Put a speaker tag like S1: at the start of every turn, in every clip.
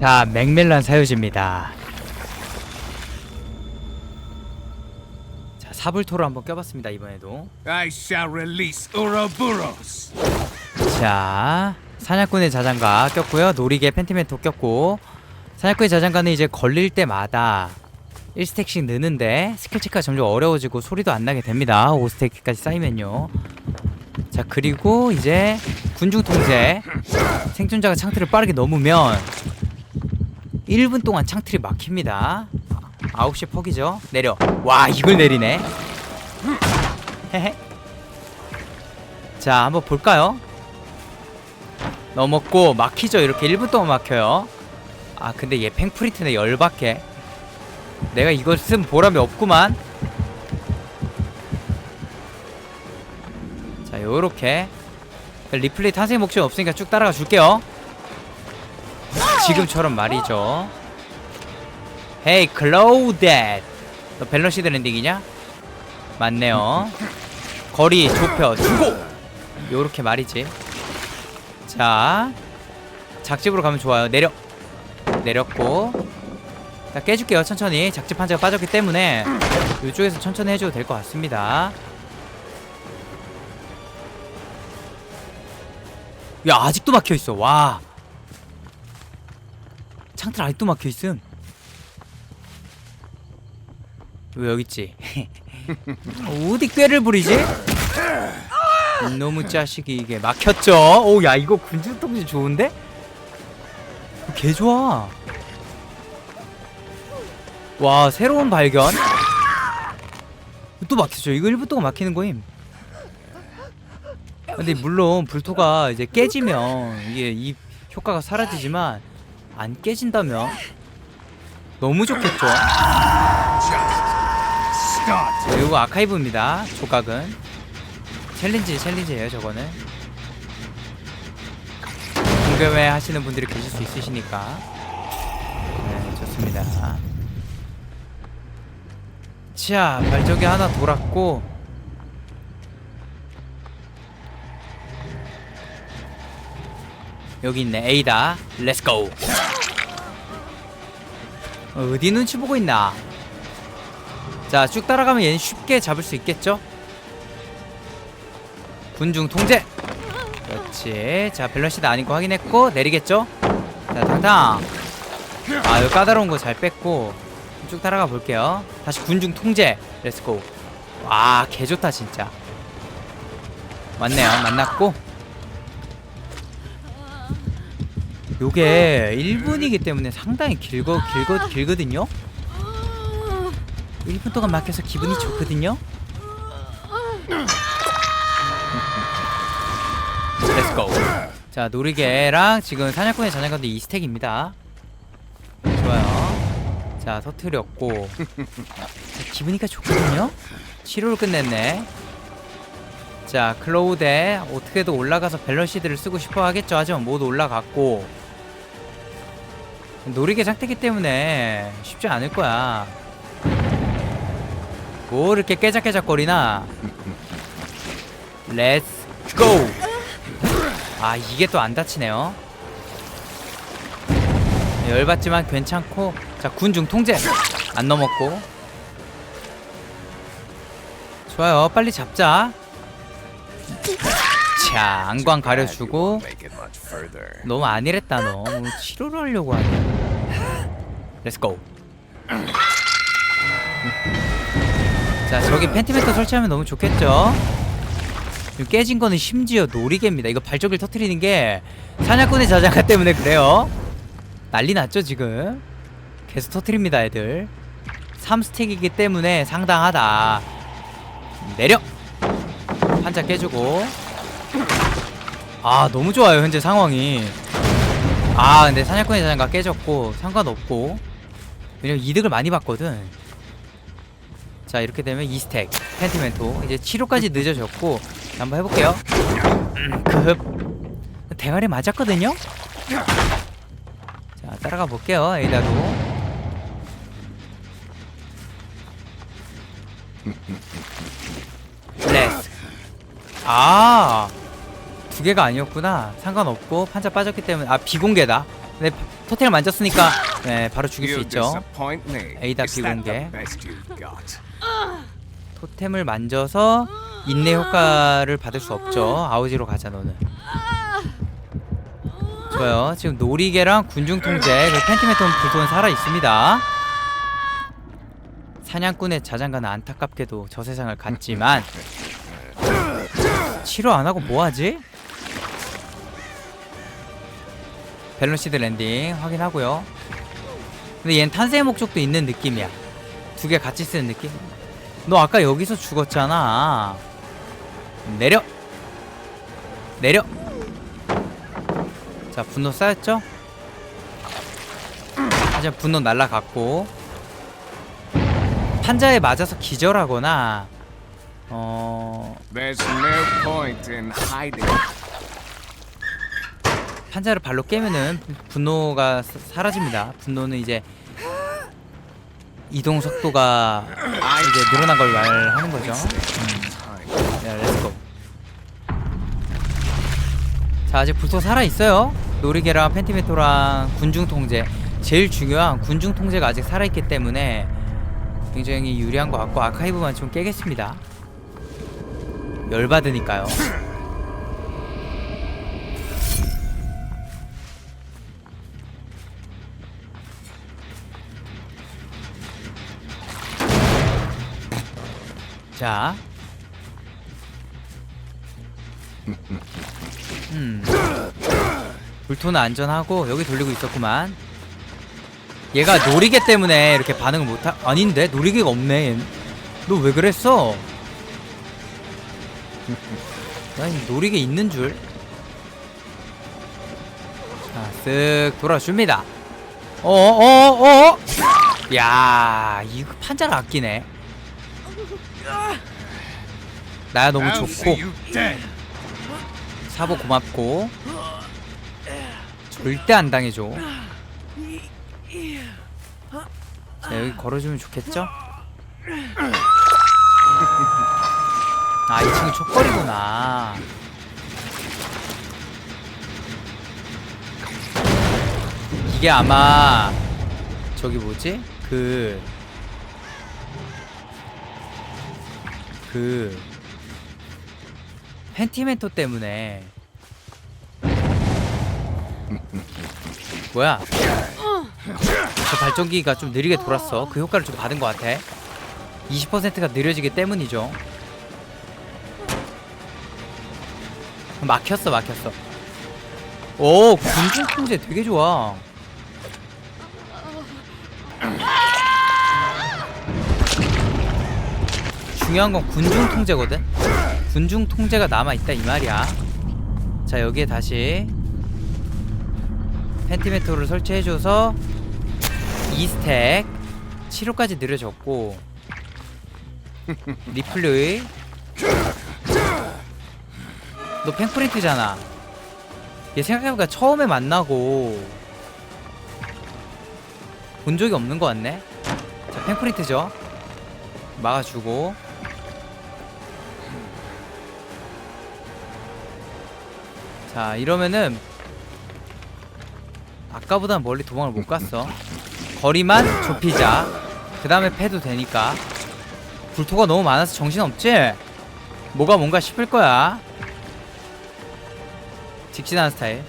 S1: 자, 맥멜란 사유지입니다. 자, 사불토를 한번 껴봤습니다 이번에도.
S2: I shall release Ouroboros.
S1: 자, 사냥꾼의 자장가 꼈고요. 놀이개 펜티멘토 꼈고 사냥꾼의 자장가는 이제 걸릴 때마다 1스택씩 느는데 스킬 체크가 점점 어려워지고 소리도 안 나게 됩니다. 5스택까지 쌓이면요. 자, 그리고 이제 군중 통제 생존자가 창틀을 빠르게 넘으면 1분 동안 창틀이 막힙니다. 9시 퍽이죠. 내려. 와, 이걸 내리네. 자, 한번 볼까요? 넘었고 막히죠 이렇게 1분 동안 막혀요 아 근데 얘 팽프리트네 열받게 내가 이걸 쓴 보람이 없구만 요렇게 리플레이 탄생 목적이 없으니까 쭉 따라가 줄게요. 지금처럼 말이죠. 헤이 클로우댓. 너 밸런시드 랜딩이냐? 맞네요. 거리 좁혀 주고 요렇게 말이지. 자 작집으로 가면 좋아요. 내려 내렸고. 자 깨줄게요 천천히. 작집 한자가 빠졌기 때문에 이쪽에서 천천히 해줘도 될 것 같습니다 야 아직도 막혀있어. 와. 창틀 아직도 막혀있음. 왜 여기있지? 어디 꾀를 부리지? 이놈의 자식이 이게 막혔죠? 오 야 이거 군주통지 좋은데? 개 좋아. 와 새로운 발견. 또 막히죠? 이거 1분 동안 막히는 거임 근데 물론 불토가 이제 깨지면 이게 이 효과가 사라지지만 안 깨진다면 너무 좋겠죠? 이거 아카이브입니다. 조각은. 챌린지 챌린지예요 저거는. 공개회 하시는 분들이 계실 수 있으시니까. 네 좋습니다. 자 발적이 하나 돌았고 여기 있네. A다. 렛츠고 어디 눈치 보고 있나? 자 쭉 따라가면 얘는 쉽게 잡을 수 있겠죠? 군중 통제. 그렇지. 자 밸런시드 아닌 거 확인했고 내리겠죠? 자 탕탕. 아 이거 까다로운 거 잘 뺐고 쭉 따라가 볼게요. 다시 군중 통제. 렛츠고 와 개좋다 진짜. 맞네요. 만났고 요게 1분이기 때문에 상당히 길거 길거 길거든요? 1분 동안 막혀서 기분이 좋거든요? 렛츠고 자 놀이개랑 지금 사냥꾼의 자장가도 2스택입니다. 좋아요. 자 터트렸고. 자, 기분이가 좋거든요? 치료를 끝냈네. 자 클로우데 어떻게든 올라가서 밸런시드를 쓰고 싶어 하겠죠? 하지만 모두 올라갔고 놀이개 상태기 때문에 쉽지 않을 거야. 뭐 이렇게 깨작깨작거리나? 렛츠 고! 아 이게 또 안 다치네요. 열받지만 괜찮고. 자 군중 통제. 안 넘었고. 좋아요. 빨리 잡자. 자 안광 가려주고. 너무 안일했다 너. 치료를 하려고 하냐 렛츠 고 자 저기 펜티멘터 설치하면 너무 좋겠죠? 깨진 거는 심지어 놀이개입니다. 이거 발적을 터트리는 게 사냥꾼의 자장가 때문에 그래요. 난리 났죠 지금? 계속 터트립니다 애들. 3스택이기 때문에 상당하다. 내려! 한자 깨주고. 아 너무 좋아요 현재 상황이 아 근데 사냥꾼의 자장가 깨졌고 상관없고. 왜냐면 이득을 많이 봤거든. 자 이렇게 되면 2스택 펜티멘토. 이제 치료까지 늦어졌고 한번 해볼게요. 음, 급. 대가리 맞았거든요? 자 따라가 볼게요 에이다도. 레스 아 두 개가 아니었구나. 상관없고 판자 빠졌기 때문에 아 비공개다. 네 토템을 만졌으니까 네 바로 죽일 수 있죠. 에이다 비공개. 토템을 만져서 인내 효과를 받을 수 없죠. 아우지로 가자 너는. 좋아요. 지금 놀이개랑 군중 통제, 그 펜티메톤 불소는 살아 있습니다. 사냥꾼의 자장가는 안타깝게도 저 세상을 갔지만 치료 안 하고 뭐 하지? 밸런시드 랜딩 확인하고요. 근데 얘는 탄생의 목적도 있는 느낌이야. 두 개 같이 쓰는 느낌? 너 아까 여기서 죽었잖아. 내려. 내려. 자, 분노 쌓였죠? 하지만 분노 날라갔고 판자에 맞아서 기절하거나 어 판자를 발로 깨면은 분노가 사- 사라집니다. 분노는 이제 이동 속도가 이제 늘어난 걸 말하는 거죠.
S2: Time.
S1: 야, 렛츠고. 자, 아직 불소 살아 있어요. 놀이개랑 펜티메토랑 군중 통제. 제일 중요한 군중 통제가 아직 살아 있기 때문에 굉장히 유리한 것 같고 아카이브만 좀 깨겠습니다. 열받으니까요. 자, 음. 불토는 안전하고 여기 돌리고 있었구만. 얘가 놀이개 때문에 이렇게 반응을 못하 아닌데 놀이개가 없네. 너 왜 그랬어? 난 놀이개 있는 줄. 자, 쓱 돌아줍니다. 어어어 어, 야, 이거 판자를 아끼네. 나야 너무 좋고. 사보 고맙고 절대 안 당해줘 자 여기 걸어주면 좋겠죠? 아 2층은 촉거리구나 이게 아마 저기 뭐지? 그... 그... 펜티멘토 때문에. 뭐야? 저 발전기가 좀 느리게 돌았어. 그 효과를 좀 받은 것 같아. 20%가 느려지기 때문이죠. 막혔어 막혔어. 오 군중 통제 되게 좋아 중요한 건 군중 통제거든? 군중 통제가 남아있다 이 말이야. 자 여기에 다시 펜티메토를 설치해줘서 2스택 치료까지 느려졌고 리플레이. 너 펜프린트잖아. 얘 생각해보니까 처음에 만나고 본 적이 없는 것 같네? 자 펜프린트죠? 막아주고 자 이러면은 아까보단 멀리 도망을 못 갔어. 거리만 좁히자. 그 다음에 패도 되니까. 불토가 너무 많아서 정신없지? 뭐가 뭔가 싶을 거야. 직진하는 스타일.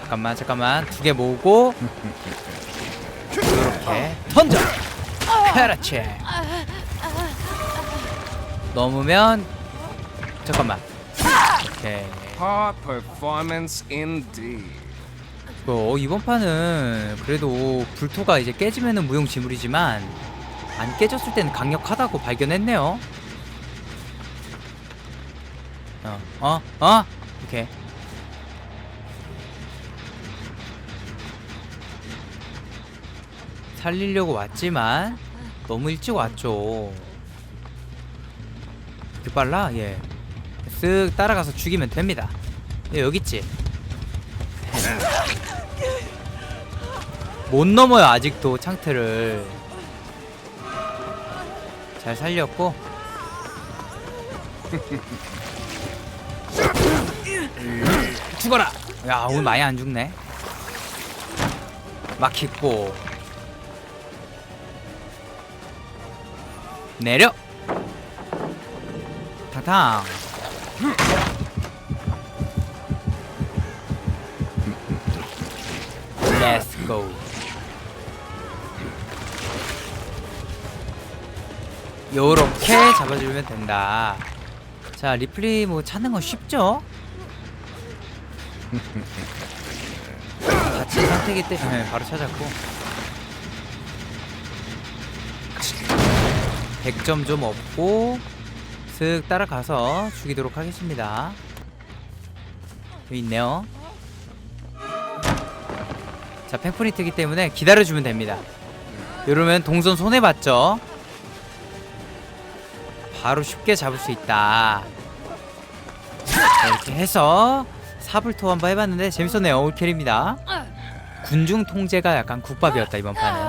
S1: 잠깐만 잠깐만. 두 개 모으고 이렇게 던져. 그렇지. 넘으면 잠깐만 오케이
S2: Poor performance indeed.
S1: 어, 이번 판은 그래도 불토가 이제 깨지면은 무용지물이지만 안 깨졌을 때는 강력하다고 발견했네요. 어, 어, 어, 이렇게. 살리려고 왔지만 너무 일찍 왔죠. 이렇게 빨라? 예. 쓱 따라가서 죽이면 됩니다. 예, 여기 있지. 못 넘어요 아직도 창틀을. 잘 살렸고. 죽어라! 야 오늘 많이 안 죽네. 막히고. 내려! 탕탕 Let's go. 요렇게 잡아주면 된다. 자 리플리 뭐 찾는 건 쉽죠? 다친 상태이기 때문에 바로 찾았고. 100점 좀 얻고 슥 따라가서 죽이도록 하겠습니다. 여기 있네요. 자 팽프리트기 때문에 기다려주면 됩니다. 이러면 동선 손해봤죠? 바로 쉽게 잡을 수 있다. 자, 이렇게 해서 사불토 한번 해봤는데 재밌었네요. 올킬입니다. 군중 통제가 약간 국밥이었다 이번 판은